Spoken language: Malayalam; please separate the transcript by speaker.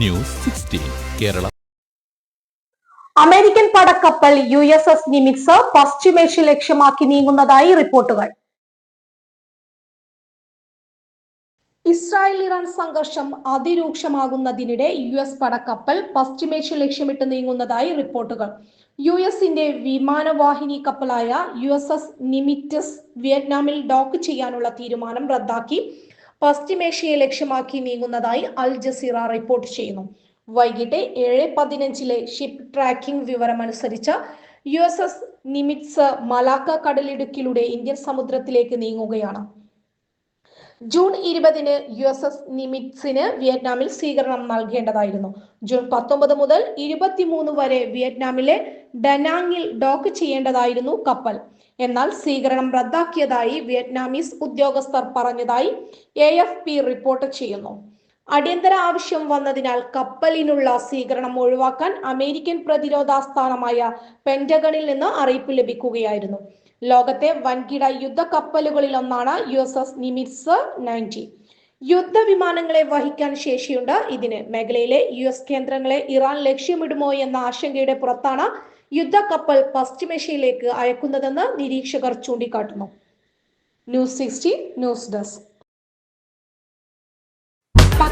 Speaker 1: News sixteen Kerala.
Speaker 2: അമേരിക്കൻ പടക്കപ്പൽ യു എസ് എസ് നിമിക്സ് പശ്ചിമേഷ്യ ലക്ഷ്യമാക്കി നീങ്ങുന്നതായി റിപ്പോർട്ടുകൾ. ഇസ്രായേൽ ഇറാൻ സംഘർഷം അതിരൂക്ഷമാകുന്നതിനിടെ യു എസ് പടക്കപ്പൽ പശ്ചിമേഷ്യ ലക്ഷ്യമിട്ട് നീങ്ങുന്നതായി റിപ്പോർട്ടുകൾ. യു എസിന്റെ വിമാനവാഹിനി കപ്പലായ യു എസ് എസ് നിമിറ്റസ് വിയറ്റ്നാമിൽ ഡോക്ക് ചെയ്യാനുള്ള തീരുമാനം റദ്ദാക്കി പശ്ചിമേഷ്യയെ ലക്ഷ്യമാക്കി നീങ്ങുന്നതായി അൽ ജസീറ റിപ്പോർട്ട് ചെയ്യുന്നു. വൈകിട്ട് ഏഴ് പതിനഞ്ചിലെ ship tracking വിവരമനുസരിച്ച് U S S Nimitz Malacca കടലിടുക്കിലൂടെ Indian സമുദ്രത്തിലേക്ക് നീങ്ങുകയാണ്. ജൂൺ ഇരുപതിന് യു എസ് എസ് നിമിറ്റ്സിന് വിയറ്റ്നാമിൽ സ്വീകരണം നൽകേണ്ടതായിരുന്നു. ജൂൺ പത്തൊമ്പത് മുതൽ ഇരുപത്തിമൂന്ന് വരെ വിയറ്റ്നാമിലെ ഡനാങ്ങിൽ ഡോക്ക് ചെയ്യേണ്ടതായിരുന്നു കപ്പൽ. എന്നാൽ സ്വീകരണം റദ്ദാക്കിയതായി വിയറ്റ്നാമീസ് ഉദ്യോഗസ്ഥർ പറഞ്ഞതായി എ റിപ്പോർട്ട് ചെയ്യുന്നു. അടിയന്തര ആവശ്യം വന്നതിനാൽ കപ്പലിനുള്ള സ്വീകരണം ഒഴിവാക്കാൻ അമേരിക്കൻ പ്രതിരോധാസ്ഥാനമായ പെന്റഗണിൽ നിന്ന് അറിയിപ്പ് ലഭിക്കുകയായിരുന്നു. ലോകത്തെ വൻകിട യുദ്ധ കപ്പലുകളിലൊന്നാണ് U S S Nimitz ninety. യുദ്ധ വിമാനങ്ങളെ വഹിക്കാൻ ശേഷിയുണ്ട്. ഇതിന് മേഖലയിലെ യു എസ് കേന്ദ്രങ്ങളെ ഇറാൻ ലക്ഷ്യമിടുമോ എന്ന ആശങ്കയുടെ പുറത്താണ് യുദ്ധക്കപ്പൽ പശ്ചിമേഷ്യയിലേക്ക് അയക്കുന്നതെന്ന് നിരീക്ഷകർ ചൂണ്ടിക്കാട്ടുന്നു. News sixty news desk.